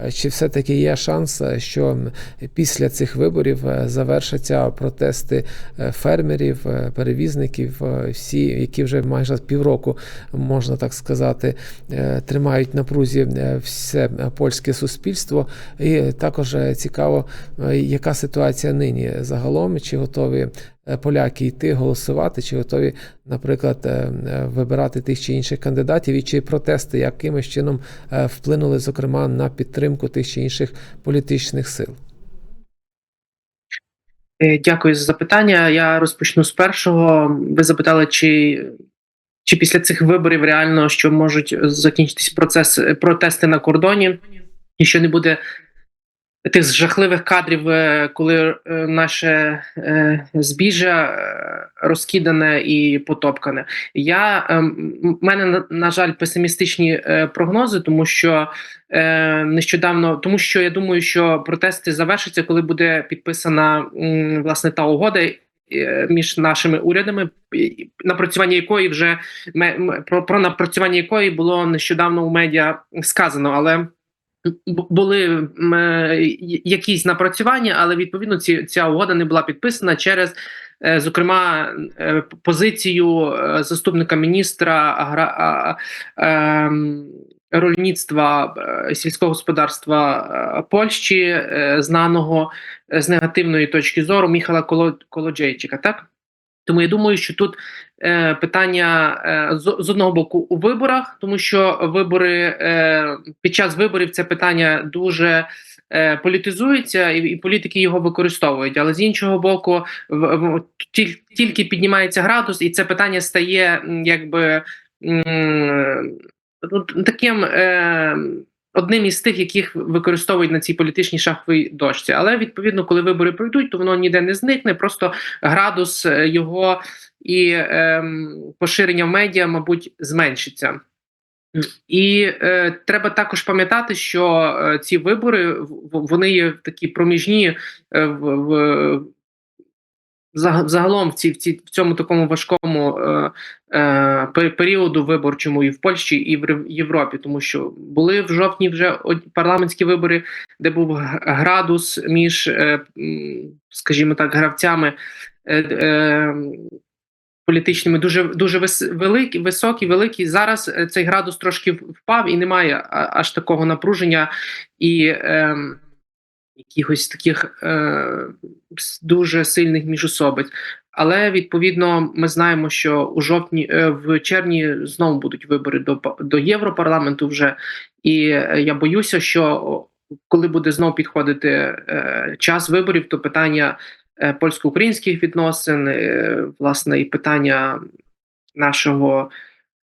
е, чи все-таки є шанс, е, що після цих виборів е, завершаться протести фермерів, перевізників, всі, які вже майже півроку, можна так сказати, тримають на прузі е, все польське суспільство. І також цікаво, яка ситуація нині загалом, чи готові поляки йти голосувати, чи готові, наприклад, е, е, вибирати тих чи інших кандидатів, і чи протести якимось чином е, вплинули, зокрема, на підтримку тих чи інших політичних сил. Е, Дякую за запитання. Я розпочну з першого. Ви запитали, чи, чи після цих виборів реально що можуть закінчитись процес протести на кордоні, і що не буде тих жахливих кадрів, е, коли е, наше е, збіжжя розкидане і потопкане. Я е, мене на, жаль песимістичні прогнози, тому що нещодавно, тому що я думаю, що протести завершаться, коли буде підписана власне та угода. Між нашими урядами, напрацювання якої вже про, про напрацювання якої було нещодавно у медіа сказано, але були е, якісь напрацювання, але відповідно ці, ця угода не була підписана через, е, зокрема, е, позицію заступника міністра агра, рольництва сільського господарства Польщі, знаного з негативної точки зору Міхала Коло, Колоджейчика. Так тому я думаю, що тут е, питання е, з, з одного боку у виборах, тому що вибори е, під час виборів це питання дуже е, політизується, і, і політики його використовують. Але з іншого боку, в, в, тіль- тільки піднімається градус, і це питання стає якби м, таким. Е, Одним із тих, яких використовують на цій політичній шаховій дошці, але відповідно, коли вибори пройдуть, то воно ніде не зникне. Просто градус е, його і ем, поширення в медіа, мабуть, зменшиться. І е, треба також пам'ятати, що е, ці вибори в- вони є такі проміжні е, в, в загалом в, ці, в, цьому такому важкому е, е, періоду виборчому і в Польщі, і в Європі, тому що були в жовтні вже парламентські вибори, де був градус між, е, скажімо так, гравцями. Е, е, Політичними дуже дуже великі, високі, великі. Зараз е, цей градус трошки впав і немає аж такого напруження і ем, якихось таких е, дуже сильних міжособиць. Але відповідно ми знаємо, що у жовтні е, в червні знову будуть вибори до до Європарламенту вже, і е, я боюся, що коли буде знову підходити е, час виборів, то питання е, польсько-українських відносин, е, власне, і питання нашого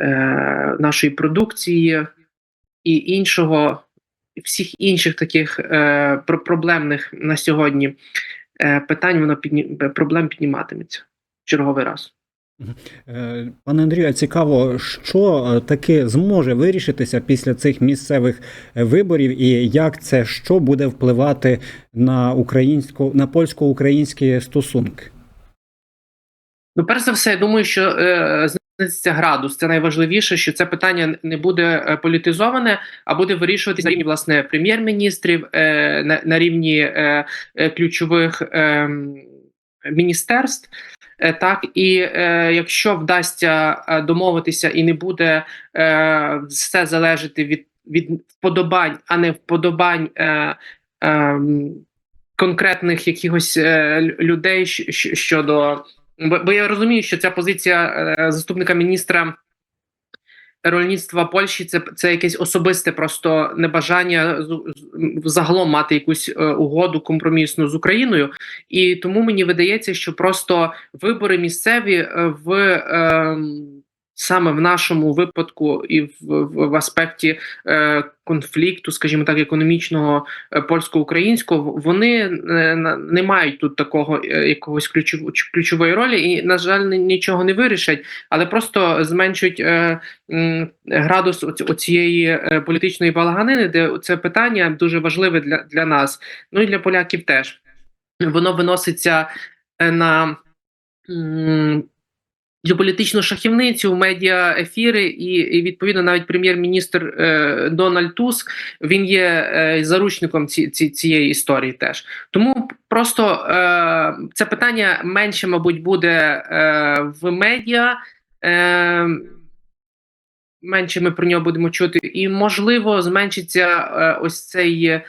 е, нашої продукції і іншого, всіх інших таких е, проблемних на сьогодні е, питань, воно підні, проблем підніматиметься в черговий раз. Е, Пане Андрію, а цікаво, що е, таки зможе вирішитися після цих місцевих е, виборів, і як це що буде впливати на українсько на польсько-українські стосунки? Ну, перш за все, я думаю, що е, градус. Це найважливіше, що це питання не буде е, політизоване, а буде вирішуватися на рівні власне прем'єр-міністрів, е, на, рівні е, ключових е, міністерств. Так, і е, якщо вдасться домовитися і не буде е, все залежати від, від вподобань, а не вподобань е, е, конкретних якихось е, людей щодо Бо, я розумію, що ця позиція е, заступника міністра рольництва Польщі це, це якесь особисте просто небажання загалом мати якусь е, угоду компромісну з Україною. І тому мені видається, що просто вибори місцеві е, в е, саме в нашому випадку і в, в, в аспекті е, конфлікту, скажімо так, економічного е, польсько-українського, вони е, не мають тут такого е, якогось ключов, ключової ролі, і на жаль, нічого не вирішать, але просто зменшують е, м, градус оці- оцієї е, політичної балаганини, де це питання дуже важливе для, для нас, ну і для поляків теж. Воно виноситься е, на. Політичну шахівницю, медіа ефіри, і, відповідно навіть прем'єр-міністр е, Дональд Туск він є е, заручником ці, ці, цієї історії теж. Тому просто е, це питання менше, мабуть, буде е, в медіа. Е, менше ми про нього будемо чути, і можливо зменшиться е, ось цей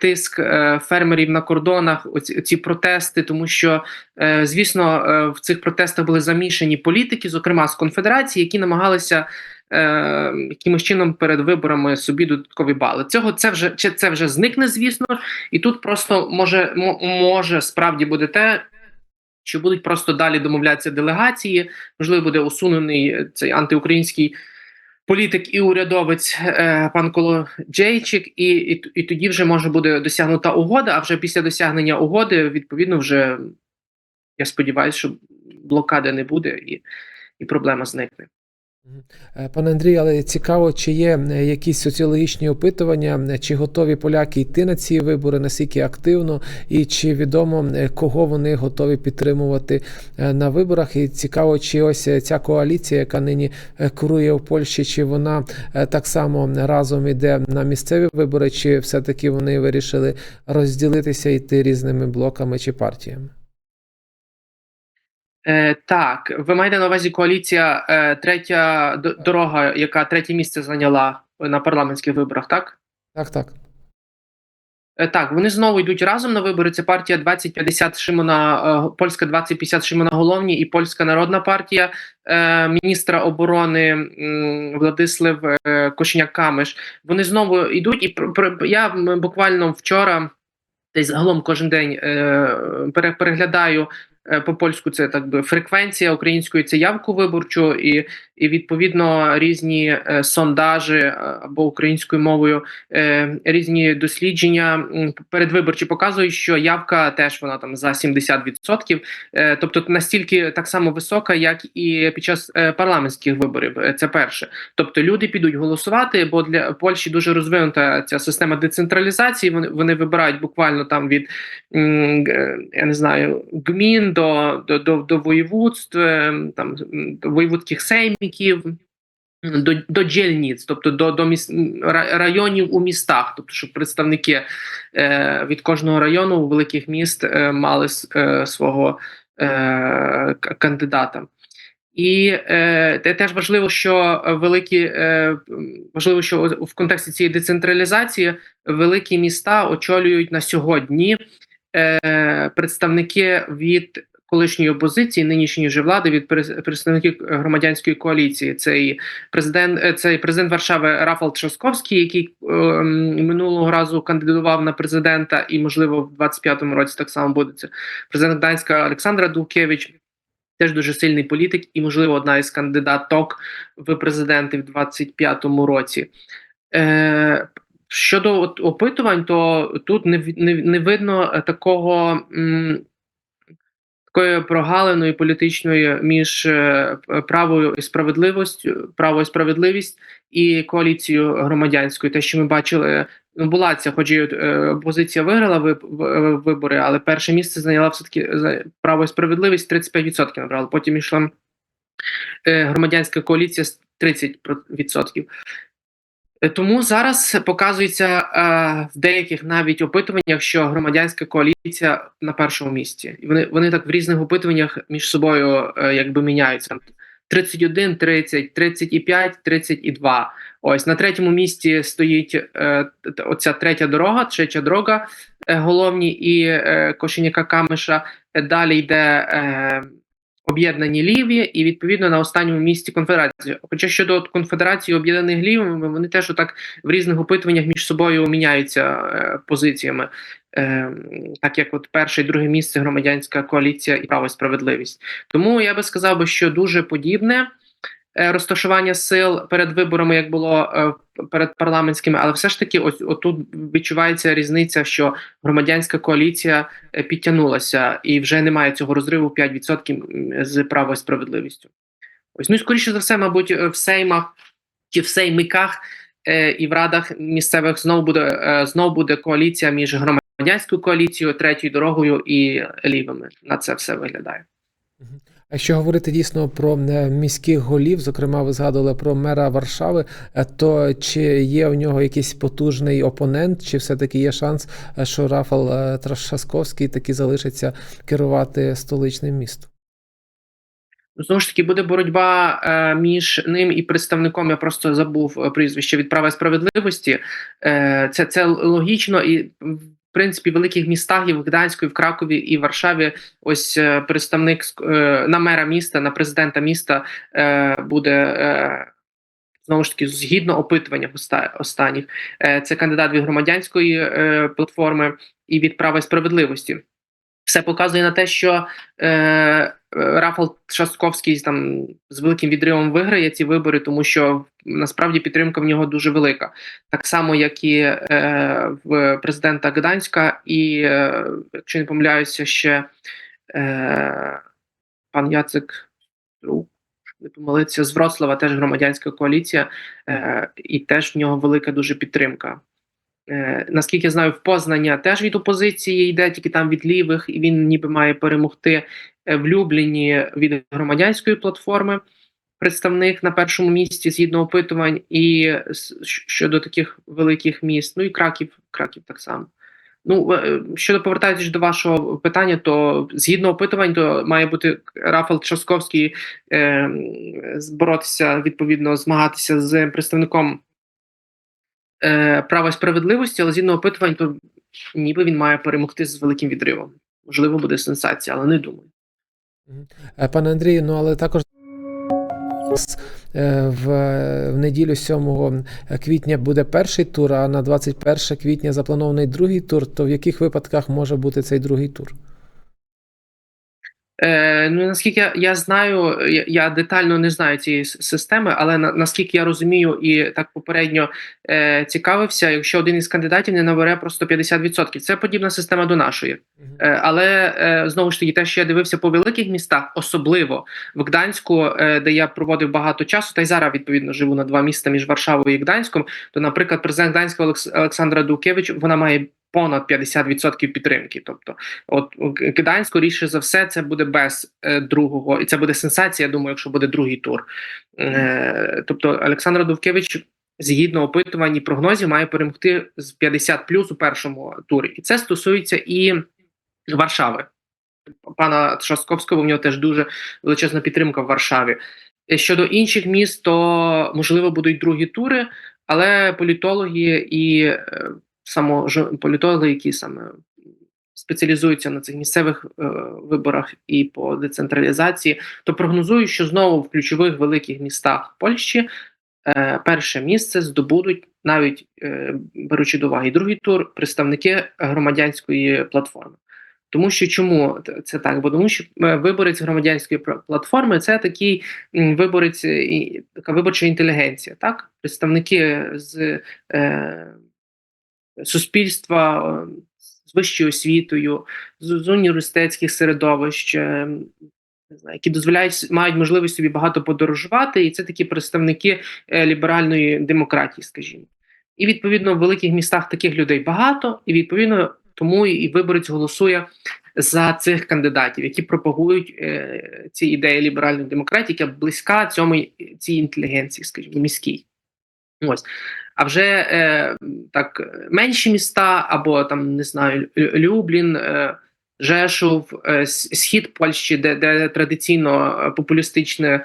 тиск е, фермерів на кордонах. Ці протести, тому що е, звісно е, в цих протестах були замішані політики, зокрема з конфедерації, які намагалися. Е, якимось чином перед виборами собі додаткові бали. Цього це вже це вже зникне, звісно, і тут просто може може справді буде те, що будуть просто далі домовлятися делегації. Можливо, буде усунений цей антиукраїнський політик і урядовець е, пан Колоджейчик, і, і, і тоді вже може буде досягнута угода. А вже після досягнення угоди, відповідно, вже я сподіваюся, що блокади не буде і, і проблема зникне. Е, Пане Андрій, але цікаво, чи є е, якісь соціологічні опитування, е, чи готові поляки йти на ці вибори, наскільки активно, і чи відомо кого вони готові підтримувати на виборах? І цікаво, чи ось ця коаліція, яка нині курує в Польщі, чи вона так само разом іде на місцеві вибори, чи все-таки вони вирішили розділитися йти різними блоками чи партіями? Е, так, ви маєте на увазі коаліція е, третя дорога, яка третє місце зайняла на парламентських виборах, так? Так, так. Е, Так, вони знову йдуть разом на вибори. Це партія 2050 Шимона е, польська 2050 Шимона Головні і польська народна партія е, міністра оборони м, Владислав е, Кошеняк Камиш. Вони знову йдуть, і пр- пр- я буквально вчора, десь загалом кожен день е, переглядаю. Е, По польську це так би фреквенція української це явку виборчу, і, і відповідно різні е, сондажі е, або українською мовою е, різні дослідження передвиборчі показують, що явка теж вона там за 70%, е, тобто настільки так само висока, як і під час парламентських виборів. Це перше. Тобто люди підуть голосувати, бо для Польщі дуже розвинута ця система децентралізації. Вони вони вибирають буквально там від я не знаю гмін до, до, до, до воєводств, е, там до воєводських сейміків до, до дільниць, тобто до, до міс, районів у містах, тобто щоб представники е, від кожного району у великих міст е, мали е, свого е, кандидата. І е, теж важливо, що великі е, важливо, що в контексті цієї децентралізації великі міста очолюють на сьогодні е, представники від колишньої опозиції, нинішньої вже влади, від представників громадянської коаліції. Це і президент, е, це і президент Варшави Рафал Тросковський, який е, минулого разу кандидував на президента, і можливо в 25-му році так само буде це. Президент Гданська Олександра Дулкевич. Теж дуже сильний політик, і, можливо, одна із кандидаток в президенти в 25-му році. Е, щодо опитувань, то тут не, не, не видно такого. М, Такої прогалиної політичної між е, правою і справедливістю, право і справедливість і коаліцією громадянською. Те, що ми бачили, ну була ця, хоч і е, опозиція виграла в- вибори, але перше місце зайняла все таки право і справедливість 35% набрала. Потім йшла е, громадянська коаліція з 30%. Е, Тому зараз показується е, в деяких навіть опитуваннях, що громадянська коаліція на першому місці. І вони, вони так в різних опитуваннях між собою е, якби міняються. 31, 30, 35, 32. Ось на третьому місці стоїть е, оця третя дорога, третя дорога е, головні і е, Кошеняка Камиша. Е, Далі йде е, об'єднані ліві, і відповідно на останньому місці конфедерації. Хоча щодо конфедерації об'єднаних лівими, вони теж отак в різних опитуваннях між собою міняються е, позиціями, е, так як от перше і друге місце громадянська коаліція і право і справедливість. Тому я би сказав що дуже подібне. Е, Розташування сил перед виборами, як було е, перед парламентськими, але все ж таки, ось отут відчувається різниця, що громадянська коаліція е, підтягнулася і вже немає цього розриву 5% з право і справедливістю. Ось ну і скоріше за все, мабуть, в сеймах чи в сеймиках і в радах місцевих знову буде знову буде коаліція між громадянською коаліцією, третьою дорогою і лівими. На це все виглядає. Якщо говорити дійсно про е, міських голів, зокрема, ви згадували про мера Варшави, е, то чи є у нього якийсь потужний опонент, чи все-таки є шанс, е, що Рафал Трашасковський таки залишиться керувати столичним містом? Знову ж таки, буде боротьба е, між ним і представником. Я просто забув прізвище від права справедливості. Е, це, це логічно і. В принципі, великих містах і в Гданську, і в Кракові, і в Варшаві. Ось е, представник е, на мера міста, на президента міста е, буде знову ж таки згідно опитування оста- останніх. Це кандидат від громадянської платформи і від права і справедливості. Все показує на те, що е, Рафал Шастковський там з великим відривом виграє ці вибори, тому що насправді підтримка в нього дуже велика. Так само, як і е, в президента Гданська, і е, якщо не помиляюся, ще е, пан Яцик не помилитися, з Вроцлава теж громадянська коаліція, е, і теж в нього велика дуже підтримка. Е, наскільки я знаю, в Познання теж від опозиції йде, тільки там від лівих, і він ніби має перемогти Е, в Любліні від громадянської платформи. Представник на першому місці згідно опитувань, і щодо таких великих міст, ну і Краків, Краків так само. Ну е, щодо повертаючись до вашого питання, то згідно опитувань, то має бути Рафал Часковський е, боротися відповідно, змагатися з представником е, права справедливості, але згідно опитувань, то ніби він має перемогти з великим відривом. Можливо, буде сенсація, але не думаю. Е, Пане Андрію, ну але також е, в неділю 7 квітня буде перший тур, а на 21 квітня запланований другий тур. То в яких випадках може бути цей другий тур? Е, ну наскільки я, я знаю, я, я детально не знаю цієї системи, але на, наскільки я розумію і так попередньо е, цікавився, якщо один із кандидатів не набере просто 50%, це подібна система до нашої. Е, але е, знову ж таки, те, що я дивився по великих містах, особливо в Гданську, е, де я проводив багато часу, та й зараз відповідно живу на два міста між Варшавою і Гданськом. То, наприклад, президент Гданська Олекс- Олександра Дукевич вона має понад 50% підтримки. Тобто, от у Г- за все, це буде без е, другого, і це буде сенсація. Я думаю, якщо буде другий тур. Е, тобто, Олександра Дувкевич. Згідно опитувань і прогнозів, має перемогти з 50 плюс у першому турі, і це стосується і Варшави. Пана Трашковського в нього теж дуже величезна підтримка в Варшаві. Е, Щодо інших міст, то можливо будуть другі тури, але політологи і е, само політологи, які саме спеціалізуються на цих місцевих е, виборах і по децентралізації, то прогнозують, що знову в ключових великих містах Польщі е, перше місце здобудуть навіть е, беручи до уваги другий тур представники громадянської платформи. Тому що чому це так? Бо тому що е, виборець громадянської платформи це такий виборець, така виборча інтелігенція, так? Представники з е, суспільства е, з вищою освітою, з, університетських середовищ, е, не знаю, які дозволяють мають можливість собі багато подорожувати, і це такі представники е, ліберальної демократії, скажімо. І відповідно в великих містах таких людей багато, і відповідно тому і виборець голосує за цих кандидатів, які пропагують ці ідеї ліберальної демократії, яка близька цьому цій інтелігенції, скажімо, міській. Ось. А вже е, так менші міста, або там не знаю, Люблін, е, Жешув, е, схід Польщі, де, де традиційно е, популістичне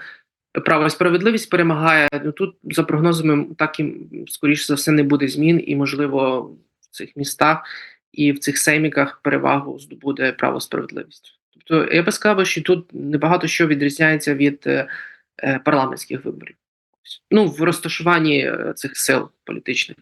право і справедливість перемагає. Ну тут за прогнозами так і скоріш за все не буде змін, і можливо в цих містах і в цих сейміках перевагу здобуде право справедливість. Тобто я би сказав, що тут небагато що відрізняється від е, е, парламентських виборів. Ну, в розташуванні е, цих сил політичних.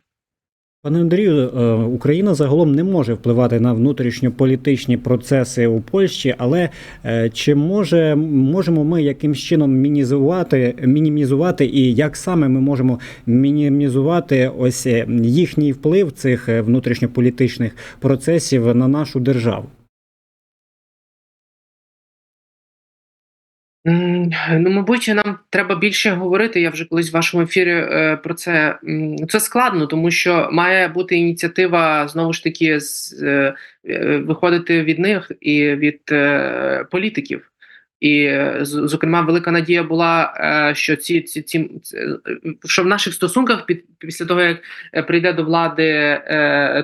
Пане Андрію, е, Україна загалом не може впливати на внутрішньополітичні процеси у Польщі, але е, чи може можемо ми якимсь чином мінізувати, мінімізувати, і як саме ми можемо мінімізувати ось їхній вплив цих внутрішньополітичних процесів на нашу державу? Ну, мабуть, нам треба більше говорити. Я вже колись в вашому ефірі е, про це. Це складно, тому що має бути ініціатива знову ж таки з, е, е, виходити від них і від політиків. І, зокрема, велика надія була, що ці, ці, ці що в наших стосунках під після того, як прийде до влади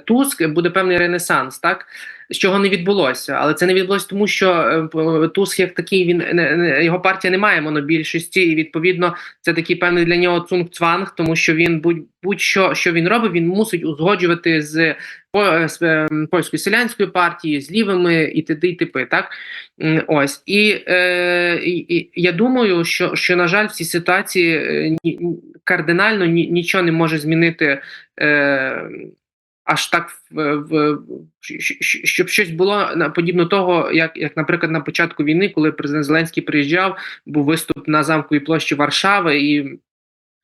Туск, буде певний ренесанс, так з чого не відбулося, але це не відбулося, тому що е, Туск як такий він не його партія не має монобільшості, і відповідно це такий певний для нього цунг-цванг, тому що він будь будь-що що він робить, він мусить узгоджувати з, по- з е, польською селянською партією, з лівими і т.д. і т.п. Так ось і, е, і, я думаю, що, що на жаль, в цій ситуації е, кардинально ні, нічого не може змінити. Е, Аж так в, в щоб щось було подібно того, як, як, наприклад, на початку війни, коли президент Зеленський приїжджав, був виступ на замковій площі Варшави, і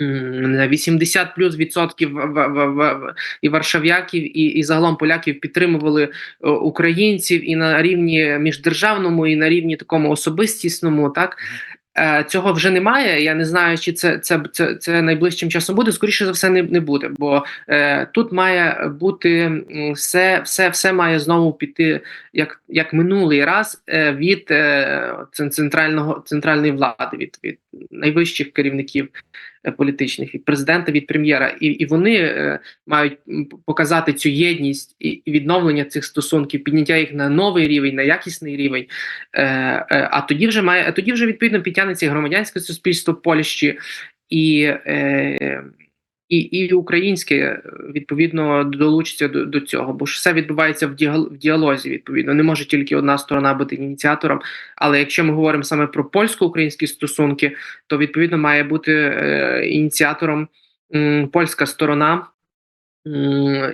м, 80 плюс відсотків і варшав'яків, і, і загалом поляків підтримували е, українців і на рівні міждержавному, і на рівні такому особистісному, так. Е, Цього вже немає. Я не знаю, чи це, це, це, це найближчим часом буде. Скоріше за все, не, не буде. Бо е, тут має бути все, все, все має знову піти як, як минулий раз е, від е, центрального центральної влади, від, від найвищих керівників політичних, від президента, від прем'єра, і, і вони е, мають показати цю єдність і, відновлення цих стосунків, підняття їх на новий рівень, на якісний рівень. Е, е, а тоді вже має, а тоді вже відповідно підтягнеться громадянське суспільство Польщі і. І, і українське е, відповідно долучиться до, до цього, бо ж все відбувається в діалозі. Відповідно, не може тільки одна сторона бути ініціатором. Але якщо ми говоримо саме про польсько-українські стосунки, то відповідно має бути е, ініціатором м, польська сторона.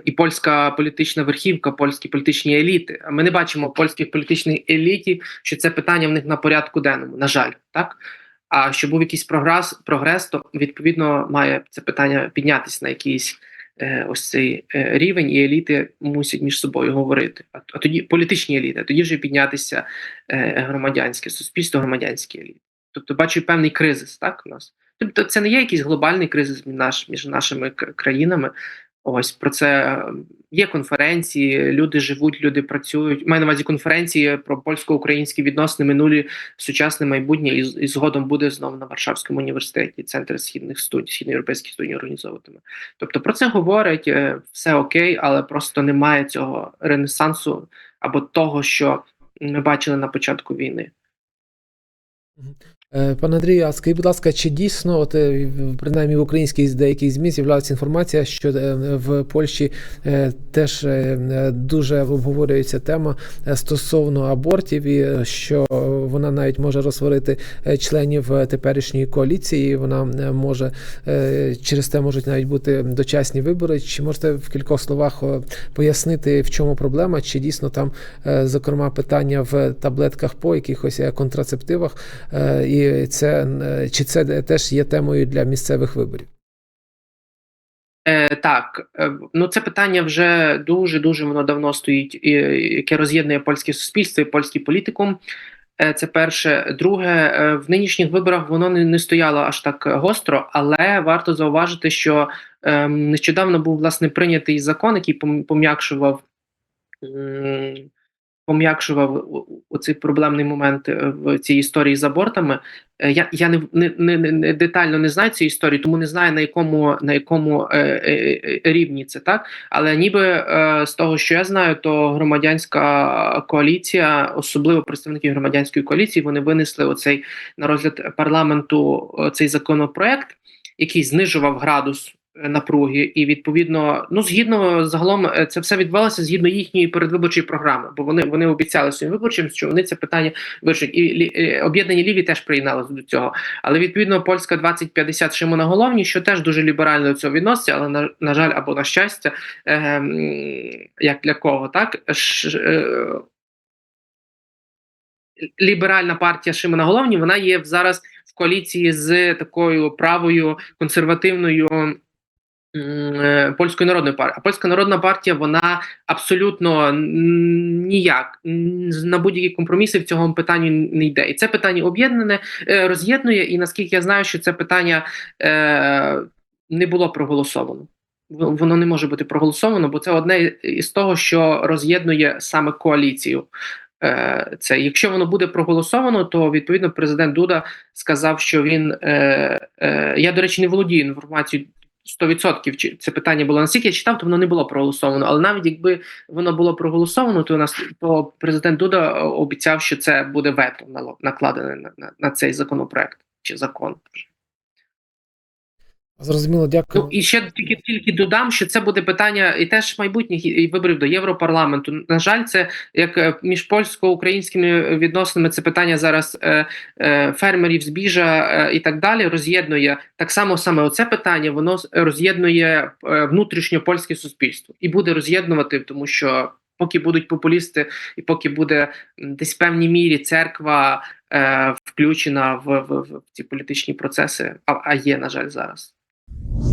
І польська політична верхівка, польські політичні еліти. А ми не бачимо польських політичних елітів, що це питання в них на порядку денному. На жаль, так а щоб був якийсь прогрес, прогрес, то відповідно має це питання піднятися на якийсь е, ось цей е, рівень, і еліти мусять між собою говорити. А, а тоді політичні еліти, а тоді вже піднятися е, громадянське суспільство, громадянські еліти. Тобто бачу певний кризис, так у нас. Тобто, це не є якийсь глобальний кризис між, наш, між нашими країнами. Ось про це е, є конференції, люди живуть, люди працюють. Маю на увазі конференції про польсько-українські відносини минулі сучасне майбутнє і, і згодом буде знову на Варшавському університеті центр східних студій, східноєвропейських студій організовуватиме. Тобто про це говорять, е, все окей, але просто немає цього ренесансу або того, що ми бачили на початку війни. Е, Пане Андрію, а скажіть, будь ласка, чи дійсно, от е, принаймні в українській деяких ЗМІ з'являлася інформація, що е, в Польщі теж дуже обговорюється тема стосовно абортів, і що вона навіть може розсварити членів теперішньої коаліції. Вона е, може через те можуть навіть бути дочасні вибори. Чи можете в кількох словах пояснити, в чому проблема? Чи дійсно там, зокрема, питання в таблетках по якихось контрацептивах? Е, Це е, чи це теж є темою для місцевих виборів? Е, так, е, ну це питання вже дуже дуже воно давно стоїть, яке роз'єднує польське суспільство і польський політикум. Е, Це перше. Друге, в нинішніх виборах воно не, не стояло аж так гостро, але варто зауважити, що е, нещодавно був власне прийнятий закон, який пом'якшував. м, Пом'якшував у- у цей проблемний момент е, в цій історії з абортами. Е, Я, я не, не, не, детально не знаю цієї історії, тому не знаю на якому на якому е, е, е, рівні це так. Але ніби е, з того, що я знаю, то громадянська коаліція, особливо представники громадянської коаліції, вони винесли оцей на розгляд парламенту цей законопроект, який знижував градус напруги, і відповідно, ну згідно загалом, е, це все відбувалося згідно їхньої передвиборчої програми, бо вони вони обіцяли своїм виборцям, що вони це питання вирішать. І лі- е, об'єднані ліві теж приєдналися до цього. Але відповідно польська 2050 Шимона Головні, що теж дуже ліберально до цього відноситься, але на, на жаль, або на щастя, е, як для кого, так Ш, е, ліберальна партія Шимона Головні, вона є зараз в коаліції з такою правою консервативною. Е, Польською народною партією. А польська народна партія вона абсолютно ніяк на будь-які компроміси в цьому питанні не йде. І це питання об'єднане е, роз'єднує. І наскільки я знаю, що це питання е, не було проголосовано. Воно не може бути проголосовано, бо це одне із того, що роз'єднує саме коаліцію. Це якщо воно буде проголосовано, то відповідно президент Дуда сказав, що він я до речі не володію інформацією 100%, чи це питання було наскільки я читав, то воно не було проголосовано. Але навіть якби воно було проголосовано, то у нас то президент Дуда е, обіцяв, що це буде вето накладене на, на, на цей законопроект чи закон. Зрозуміло, дякую. Ну і ще тільки тільки додам, що це буде питання і теж майбутніх і- виборів до Європарламенту. На жаль, це як е, між польсько-українськими відносинами це питання зараз е, е, фермерів збіжа е, і так далі роз'єднує так само саме оце питання. Воно роз'єднує е, внутрішньо польське суспільство і буде роз'єднувати, тому що. Поки будуть популісти, і поки буде десь в певній мірі церква е, включена в, в, в ці політичні процеси, а, а є, на жаль, зараз. you